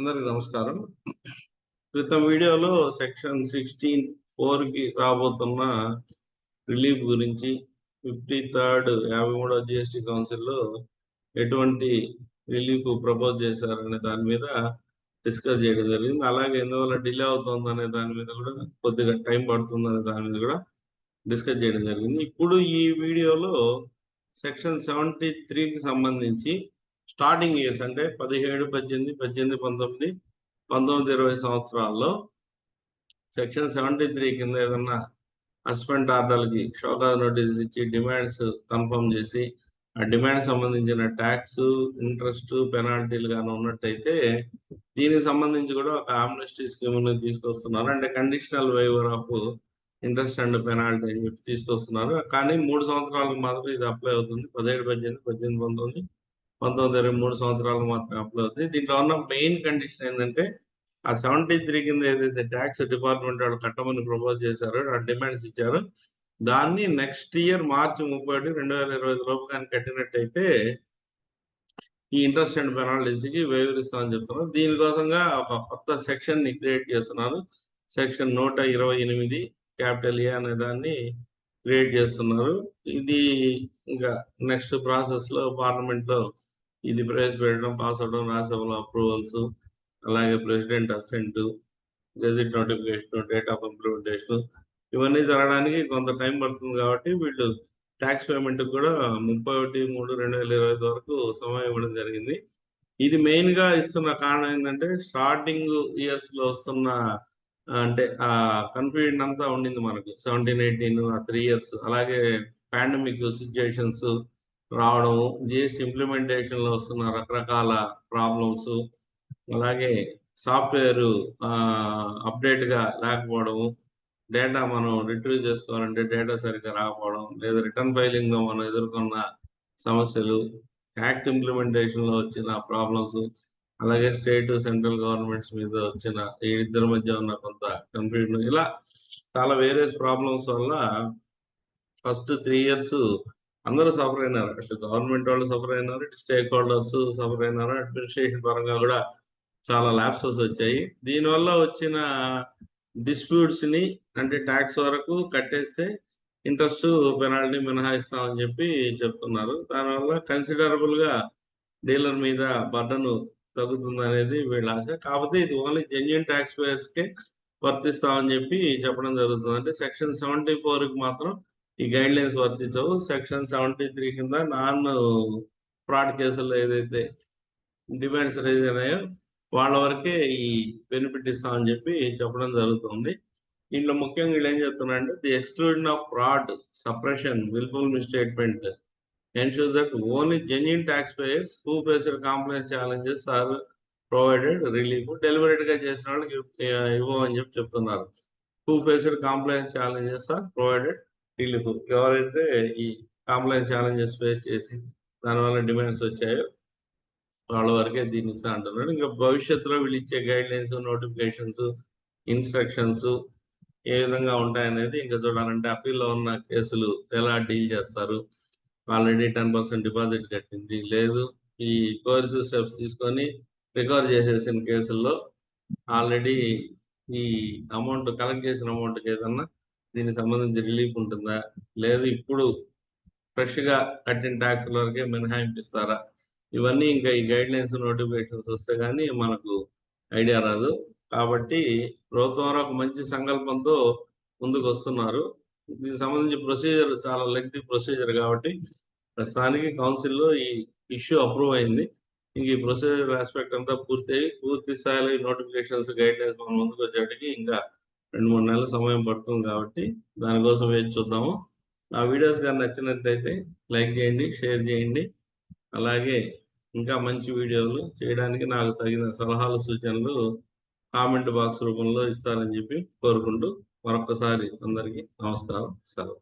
అందరికి నమస్కారం. క్రితం వీడియోలో సెక్షన్ సిక్స్టీన్ ఫోర్కి రాబోతున్న రిలీఫ్ గురించి ఫిఫ్టీ థర్డ్ యాభై మూడో జిఎస్టి కౌన్సిల్లో ఎటువంటి రిలీఫ్ ప్రపోజ్ చేశారనే దాని మీద డిస్కస్ చేయడం జరిగింది. అలాగే ఎందువల్ల డిలే అవుతుంది అనే దాని మీద కూడా కొద్దిగా టైం పడుతుంది అనే దాని మీద కూడా డిస్కస్ చేయడం జరిగింది. ఇప్పుడు ఈ వీడియోలో సెక్షన్ సెవెంటీ త్రీకి సంబంధించి స్టార్టింగ్ ఇయర్స్ అంటే పదిహేడు పద్దెనిమిది పద్దెనిమిది పంతొమ్మిది పంతొమ్మిది ఇరవై సంవత్సరాల్లో సెక్షన్ సెవెంటీ త్రీ కింద ఏదన్నా హస్బెండ్ ఆర్డర్లకి షోకా నోటీస్ ఇచ్చి డిమాండ్స్ కన్ఫర్మ్ చేసి ఆ డిమాండ్ సంబంధించిన ట్యాక్స్ ఇంట్రెస్ట్ పెనాల్టీలు కానీ ఉన్నట్టయితే దీనికి సంబంధించి కూడా ఒక ఆమ్నెస్టీ స్కీమ్ తీసుకొస్తున్నారు. అంటే conditional waiver of interest and penalty అని చెప్పి తీసుకొస్తున్నారు. కానీ మూడు సంవత్సరాలకు మాత్రం ఇది అప్లై అవుతుంది. పదిహేడు పద్దెనిమిది పద్దెనిమిది పంతొమ్మిది పంతొమ్మిది ఇరవై మూడు సంవత్సరాలు మాత్రం అప్లై అవుతుంది. దీంట్లో ఉన్న మెయిన్ కండిషన్ ఏంటంటే ఆ సెవెంటీ త్రీ కింద ఏదైతే ట్యాక్స్ డిపార్ట్మెంట్ వాళ్ళు కట్టమని ప్రపోజ్ చేశారో ఆ డిమాండ్స్ ఇచ్చారు దాన్ని నెక్స్ట్ ఇయర్ మార్చి ముప్పై ఒకటి రెండు వేల ఇరవై ఐదు లోపు కానీ కట్టినట్టయితే ఈ ఇంట్రెస్ట్ అండ్ పెనాల్టీస్కి వివరిస్తామని చెప్తున్నారు. దీనికోసంగా ఒక కొత్త సెక్షన్ని క్రియేట్ చేస్తున్నారు సెక్షన్ నూట ఇరవై ఎనిమిది క్యాపిటల్ ఏ అనే దాన్ని క్రియేట్ చేస్తున్నారు. ఇది ఇంకా నెక్స్ట్ ప్రాసెస్లో పార్లమెంట్లో ఇది ప్రవేశపెట్టడం పాస్ అవడం రాజ్యసభలో అప్రూవల్స్ అలాగే president assent gazette notification date of implementation ఇవన్నీ జరగడానికి కొంత టైం పడుతుంది కాబట్టి వీళ్ళు ట్యాక్స్ పేమెంట్ కూడా ముప్పై ఒకటి మూడు రెండు వేల ఇరవై ఐదు వరకు సమయం ఇవ్వడం జరిగింది. ఇది మెయిన్గా ఇస్తున్న కారణం ఏంటంటే స్టార్టింగ్ ఇయర్స్లో వస్తున్న అంటే ఆ కన్ఫ్యూజన్ అంతా ఉండింది మనకు. సెవెంటీన్ ఎయిటీన్ ఆ త్రీ ఇయర్స్ అలాగే పాండమిక్ సిచ్యుయేషన్స్ రావడం జిఎస్టీ ఇంప్లిమెంటేషన్లో వస్తున్న రకరకాల ప్రాబ్లమ్స్ అలాగే సాఫ్ట్వేర్ అప్డేట్గా లేకపోవడము డేటా మనం రిట్రీవ్ చేసుకోవాలంటే డేటా సరిగ్గా రాకపోవడం లేదా రిటర్న్ ఫైలింగ్లో మనం ఎదుర్కొన్న సమస్యలు యాక్ట్ ఇంప్లిమెంటేషన్లో వచ్చిన ప్రాబ్లమ్స్ అలాగే స్టేట్ సెంట్రల్ గవర్నమెంట్స్ మీద వచ్చిన ఈ ఇద్దరి మధ్య ఉన్న కొంత కన్ఫ్యూజన్ ఇలా చాలా వేరియస్ ప్రాబ్లమ్స్ వల్ల ఫస్ట్ త్రీ ఇయర్స్ అందరూ సఫర్ అయినారు. అటు గవర్నమెంట్ వాళ్ళు సఫర్ అయినారు స్టేక్ హోల్డర్స్ సఫర్ అయినారు అడ్మినిస్ట్రేషన్ పరంగా కూడా చాలా ల్యాప్సెస్ వచ్చాయి. దీనివల్ల వచ్చిన డిస్ప్యూట్స్ని అంటే ట్యాక్స్ వరకు కట్టేస్తే ఇంట్రెస్ట్ పెనాల్టీ మినహాయిస్తామని చెప్పి చెప్తున్నారు. దానివల్ల కన్సిడరబుల్గా డీలర్ మీద బడ్డను తగ్గుతుంది అనేది వీళ్ళ ఆశ. కాకపోతే ఇది ఓన్లీ జెన్యున్ ట్యాక్స్ పేయర్స్ కే వర్తిస్తామని చెప్పి చెప్పడం జరుగుతుంది. అంటే సెక్షన్ సెవెంటీ ఫోర్కి మాత్రం ఈ గైడ్ లైన్స్ వర్తించవు. సెక్షన్ సెవెంటీ త్రీ కింద నాన్ ఫ్రాడ్ కేసుల్లో ఏదైతే డిమాండ్స్ రైజ్ అయినాయో వాళ్ళ వరకే ఈ బెనిఫిట్ ఇస్తామని చెప్పి చెప్పడం జరుగుతుంది. దీంట్లో ముఖ్యంగా వీళ్ళు ఏం చెప్తున్నారంటే the exclusion of fraud suppression wilful misstatement ensures that only genuine taxpayers who face compliance challenges are provided relief డెలివరేట్గా చేసిన వాళ్ళకి ఇవ్వమని చెప్పి చెప్తున్నారు. Who faced compliance challenges are provided relief ఎవరైతే ఈ కాంప్లైన్స్ ఛాలెంజెస్ ఫేస్ చేసి దానివల్ల డిమాండ్స్ వచ్చాయో వాళ్ళ వరకే దీన్ని ఇస్తా అంటున్నాడు. ఇంకా భవిష్యత్తులో వీళ్ళు ఇచ్చే గైడ్ లైన్స్ నోటిఫికేషన్స్ ఇన్స్ట్రక్షన్స్ ఏ విధంగా ఉంటాయనేది ఇంకా చూడాలంటే అప్పీల్లో ఉన్న కేసులు ఎలా డీల్ చేస్తారు? ఆల్రెడీ టెన్ పర్సెంట్ డిపాజిట్ కట్టింది. లేదు ఈ కోర్సు స్టెప్స్ తీసుకొని రికవర్ చేసేసిన కేసుల్లో ఆల్రెడీ ఈ అమౌంట్ కలెక్ట్ చేసిన అమౌంట్కి ఏదన్నా దీనికి సంబంధించి రిలీఫ్ ఉంటుందా? లేదు ఇప్పుడు ఫ్రెష్గా కట్టిన ట్యాక్స్ వరకే మినహాయింపిస్తారా? ఇవన్నీ ఇంకా ఈ గైడ్ లైన్స్ నోటిఫికేషన్స్ వస్తే కానీ మనకు ఐడియా రాదు. కాబట్టి ప్రభుత్వం ఒక మంచి సంకల్పంతో ముందుకు వస్తున్నారు దీనికి సంబంధించి ప్రొసీజర్ చాలా లెంగ్తీ ప్రొసీజర్ కాబట్టి ప్రస్తుతానికి కౌన్సిల్లో ఈ ఇష్యూ అప్రూవ్ అయింది. ఇంక ఈ ప్రొసీజర్ ఆస్పెక్ట్ అంతా పూర్తి అయ్యి పూర్తి స్థాయిలో నోటిఫికేషన్స్ గైడ్ లైన్స్ మన ముందుకు వచ్చేటికి ఇంకా రెండు మూడు నెలల సమయం పడుతుంది కాబట్టి దానికోసం వేచి చూద్దాము. ఆ వీడియోస్ కానీ నచ్చినట్లయితే లైక్ చేయండి షేర్ చేయండి. అలాగే ఇంకా మంచి వీడియోలు చేయడానికి నాకు తగిన సలహాలు సూచనలు కామెంట్ బాక్స్ రూపంలో ఇస్తారని చెప్పి కోరుకుంటూ మరొకసారి అందరికీ నమస్కారం సెలవు.